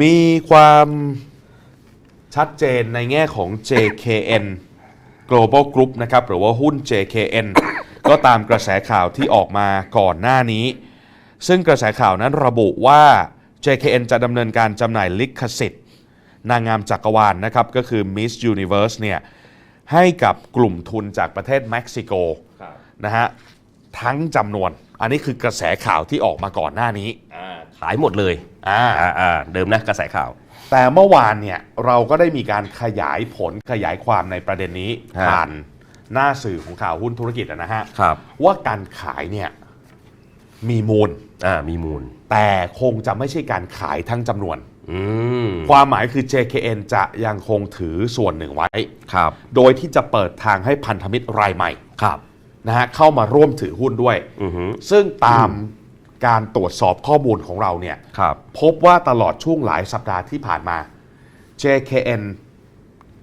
มีความชัดเจนในแง่ของ JKN Global Group นะครับหรือว่าหุ้น JKN ก็ตามกระแสข่าวที่ออกมาก่อนหน้านี้ ซึ่งกระแสข่าวนั้นระบุว่า JKN จะดำเนินการจำหน่ายลิขสิทธิ์ นางงามจักรวาลนะครับ ก็คือ Miss Universe เนี่ยให้กับกลุ่มทุนจากประเทศเม็กซิโกนะฮะทั้งจำนวน อันนี้คือกระแสข่าวที่ออกมาก่อนหน้านี้ ขายหมดเลยอ่าอ่าอ่าเดิมนะกระแสข่าว แต่เมื่อวานเนี่ยเราก็ได้มีการขยายผลขยายความในประเด็นนี้ฮะ ผ่านหน้าสื่อของข่าวหุ้นธุรกิจอะนะฮะ ครับว่าการขายเนี่ยมีมูล อ่ามีมูล แต่คงจะไม่ใช่การขายทั้งจำนวน อืมความหมายคือ JKN จะยังคงถือส่วนหนึ่งไว้ ครับโดยที่จะเปิดทางให้พันธมิตรรายใหม่ครับนะฮะเข้ามาร่วมถือหุ้นด้วย อือฮึซึ่งตาม การตรวจสอบข้อมูลของเราเนี่ยครับ พบว่าตลอดช่วงหลายสัปดาห์ที่ผ่านมา JKN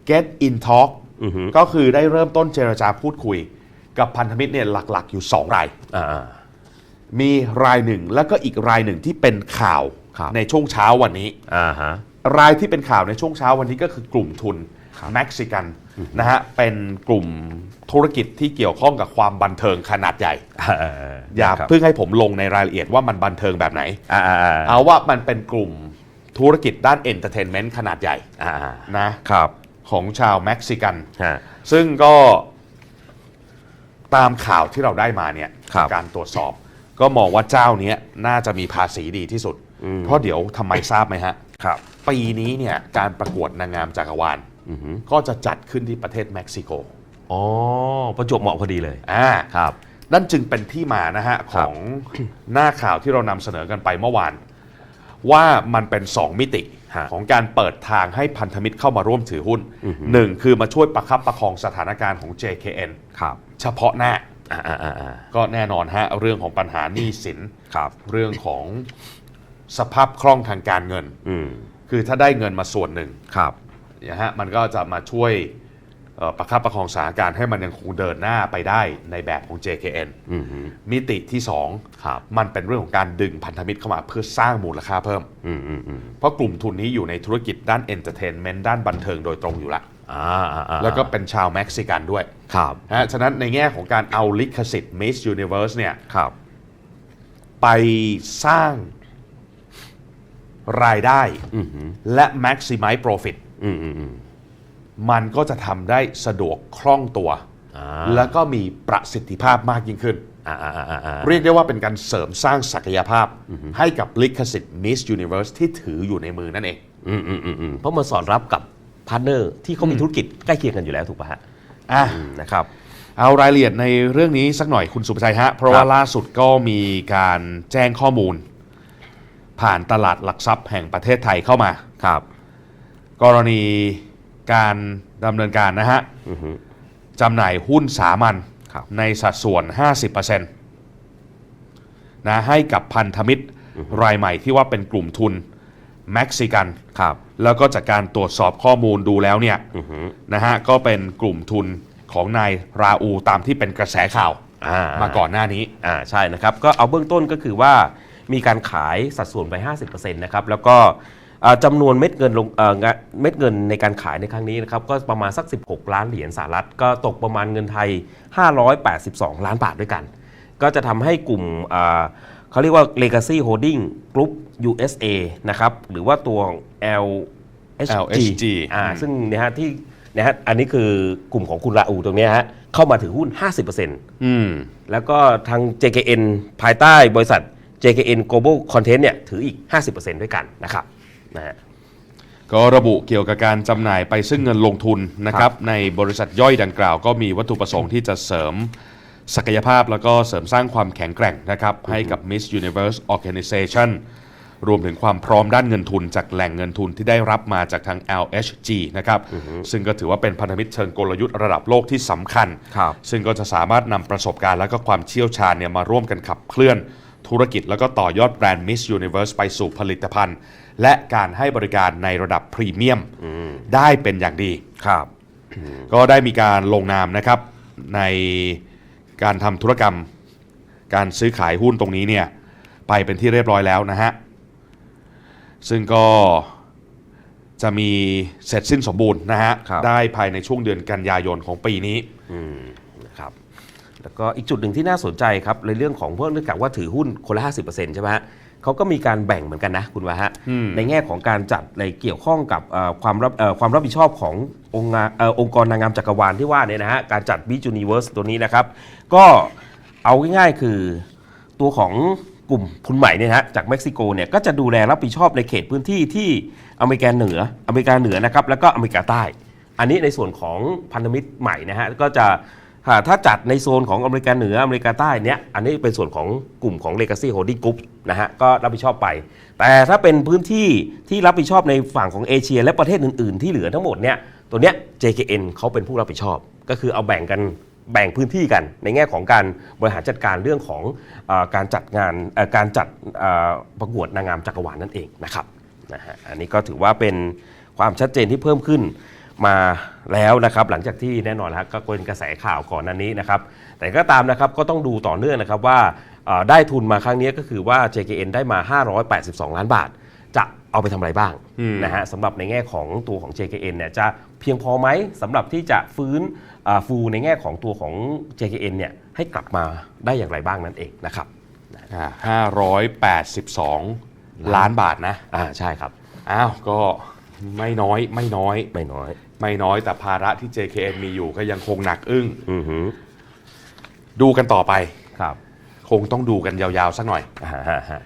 Get in Talk อือฮึ ก็คือได้เริ่มต้นเจรจาพูดคุย กับพันธมิตรเนี่ยหลักๆ อยู่ 2 ราย อ่าอ่ามีรายหนึ่งแล้วก็อีกรายหนึ่งที่เป็นข่าวครับ ในช่วงเช้าวันนี้ อ่าฮะ รายที่เป็นข่าวในช่วงเช้าวันนี้ก็คือกลุ่มทุน เม็กซิกันนะฮะเป็นกลุ่มธุรกิจที่เกี่ยวข้องกับความบันเทิงขนาดใหญ่อ่าอย่าครับเพิ่งให้ผมลงในรายละเอียดว่ามันบันเทิงแบบไหนอ่าอ่าอ่าเอาว่ามันเป็นกลุ่มธุรกิจด้านเอนเตอร์เทนเมนต์ขนาดใหญ่อ่าอ่านะครับของชาวเม็กซิกันฮะซึ่งก็ตามข่าวที่เราได้มาเนี่ยครับการตรวจสอบ ก็มองว่าเจ้าเนี้ยน่าจะมีภาษีดีที่สุดอืมเพราะเดี๋ยวทำไมทราบไหมฮะครับปีนี้เนี่ยการประกวดนางงามจักรวาลอือฮึ ก็จะจัดขึ้นที่ประเทศเม็กซิโกอ๋อประจวบเหมาะพอดีเลยอ่าครับนั่นจึงเป็นที่มานะฮะคขรับองหน้าข่าวที่เรานำเสนอกันไปเมื่อวาน ว่ามันเป็น 2 มิติฮะของการเปิดทางให้พันธมิตรเข้ามาร่วมถือหุ้นอือฮึหนึ่งคือมาช่วยประคับประคองสถานการณ์ของ JKN ครับเฉพาะหน้าอ่าอ่าอ่าอ่าก็แน่นอนฮะ เรื่องของปัญหาหนี้สินครับเรื่องของสภาพคล่องทางการเงินอืมคือถ้าได้เงินมาส่วนหนึ่งครับ นะฮะมันก็จะมาช่วยเอ่อประคับประคองสถานการณ์ให้มันยังคงเดินหน้าไปได้ในแบบของ JKN อืมฮึมิติที่ครับ2มันเป็นเรื่องของการดึงพันธมิตรเข้ามาเพื่อสร้างมูลค่าเพิ่มอืมอืมอืมเพราะกลุ่มทุนนี้อยู่ในธุรกิจด้านเอนเตอร์เทนเมนต์ด้านบันเทิงโดยตรงอยู่ละอ่าอ่าอ่าแล้วก็เป็นชาวเม็กซิกันด้วยครับนะฮะฉะนั้นในแง่ของการเอาลิขสิทธิ์ Miss Universe เนี่ยครับไปสร้างรายได้อืมฮึและ maximize profit อืมอืมอืมมันก็จะทำได้สะดวกคล่องตัว อ่าแล้วก็มีประสิทธิภาพมากยิ่งขึ้น อ่าอ่าอ่าอ่าเรียกได้ว่าเป็นการเสริมสร้างศักยภาพ ให้กับลิขสิทธิ์ Miss Universe ที่ถืออยู่ในมือนั่นเอง อืมอืมอืมอืมเพราะมันสอดรับกับพาร์ทเนอร์ที่เขามีธุรกิจใกล้เคียงกันอยู่แล้วถูกป่ะฮะอะ อืมนะครับ เอารายละเอียดในเรื่องนี้สักหน่อยคุณสุภชัยฮะ เพราะว่าครับล่าสุดก็มีการแจ้งข้อมูล ผ่านตลาดหลักทรัพย์แห่งประเทศไทยเข้ามา ครับ กรณีการดำเนินการนะฮะอือฮึ จำหน่ายหุ้นสามัญครับ ในสัดส่วน 50%นะให้กับพันธมิตรรายใหม่ที่ว่าเป็นกลุ่มทุนเม็กซิกัน ครับ แล้วก็จากการตรวจสอบข้อมูลดูแล้วเนี่ยอือฮึนะฮะก็เป็นกลุ่มทุนของนายราอูตามที่เป็นกระแสข่าวอ่ามาก่อนหน้านี้ อ่าใช่นะครับ ก็เอาเบื้องต้นก็คือว่ามีการขายสัดส่วนไป 50%นะครับ แล้วก็อ่า จำนวนเม็ดเงินลงเอ่องะเม็ดเงินในการขายในครั้งนี้นะครับก็ประมาณสัก 16 ล้านเหรียญสหรัฐ ก็ตกประมาณเงินไทย 582 ล้านบาทด้วยกัน ก็จะทำให้กลุ่มอ่าเขาเรียกว่า Legacy Holding Group USA นะครับหรือว่าตัว LHG, LHG อ่าซึ่งเนะฮะที่นะฮะอันนี้คือกลุ่มของคุณราอูตรงเนี้ยฮะเข้ามาถือหุ้น 50%อืมแล้วก็ทาง JKN ภายใต้บริษัท JKN Global Content เนี่ยถืออีก 50%ด้วยกันนะครับ นะฮะก็ระบุเกี่ยวกับการจำหน่ายไปซึ่งเงินลงทุนนะครับในบริษัทย่อยดังกล่าว ก็มีวัตถุประสงค์ที่จะเสริมศักยภาพแล้วก็เสริมสร้างความแข็งแกร่งนะครับให้กับ Miss Universe Organization รวมถึงความพร้อมด้านเงินทุนจากแหล่งเงินทุนที่ได้รับมาจากทาง LHG นะครับซึ่งก็ถือว่าเป็นพันธมิตรเชิงกลยุทธ์ระดับโลกที่สำคัญ ครับ ซึ่งก็จะสามารถนำประสบการณ์และก็ความเชี่ยวชาญเนี่ยมาร่วมกันขับเคลื่อน ธุรกิจแล้วก็ต่อยอดแบรนด์ Miss Universe ไปสู่ผลิตภัณฑ์ และการให้บริการในระดับพรีเมียมได้เป็นอย่างดี ครับ ก็ได้มีการลงนามนะครับ ในการทำธุรกรรม การซื้อขายหุ้นตรงนี้เนี่ย ไปเป็นที่เรียบร้อยแล้วนะฮะ ซึ่งก็จะมีเสร็จสิ้นสมบูรณ์นะฮะ ครับ ได้ภายในช่วงเดือนกันยายนของปีนี้ อืมนะครับ แล้วก็อีกจุดหนึ่งที่น่าสนใจครับในเรื่องของพวกเนื่องจากว่าถือหุ้นคนละ 50%ใช่ไหมฮะเขาก็มีการแบ่งเหมือนกันนะคุณวะฮะอืมในแง่ของการจัดในเกี่ยวข้องกับเอ่อความรับเอ่อความรับผิดชอบขององค์งานเอ่อองค์กรนางงามจักรวาลที่ว่าเนี่ยนะฮะการจัด b ิ u นิเวิร์สตัวนี้นะครับ ก็เอาง่ายๆคือตัวของกลุ่มคุณใหม่เนี่ยนะฮะจากเม็กซิโกเนี่ยก็จะดูแลรับผิดชอบในเขตพื้นที่ที่อเมริกาเหนืออเมริกาเหนือนะครับแล้วก็อเมริกาใต้ อันนี้ในส่วนของพันธมิตรใหม่นะฮะก็จะอ่า ถ้าจัดในโซนของอเมริกาเหนืออเมริกาใต้เนี่ยอันนี้เป็นส่วนของกลุ่มของ Legacy Holding Group นะฮะก็รับผิดชอบไป แต่ถ้าเป็นพื้นที่ที่รับผิดชอบในฝั่งของเอเชีย และประเทศอื่น ๆ ที่เหลือทั้งหมดเนี่ยตัวเนี้ย JKN เขาเป็นผู้รับผิดชอบ ก็คือเอาแบ่งกันแบ่งพื้นที่กันในแง่ของการบริหารจัดการเรื่องของอการจัดงานการจัดประกวดนางงามจักรวาลนั่นเองนะครับนะฮะอันนี้ก็ถือว่าเป็นความชัดเจนที่เพิ่มขึ้น มาแล้วนะครับหลังจากที่แน่นอนแล้วก็เป็นกระแสข่าวก่อนหนั้นนี้นะครับแต่ก็ตามนะครับก็ต้องดูต่อเนื่องนะครับว่าเอ่อได้ทุนมาครั้งนี้ก็คือว่า JKN ได้มา 582 ล้านบาท จะเอาไปทำอะไรบ้างอืม นะฮะสำหรับในแง่ของตัวของ JKN เนี่ยจะเพียงพอไหมสำหรับที่จะฟื้นอ่าฟูในแง่ของตัวของ JKN เนี่ยให้กลับมาได้อย่างไรบ้างนั่นเองนะครับอ่า582 ล้านบาทนะ อ่าใช่ครับ อ้าว ก็ ไม่น้อยไม่น้อย ไม่น้อย ไม่น้อยแต่ภาระที่ JKN มีอยู่ก็ยังคงหนักอึ้งอือหือดูกันต่อไป ครับ คงต้องดูกันยาวๆสักหน่อย อ่าฮะฮะ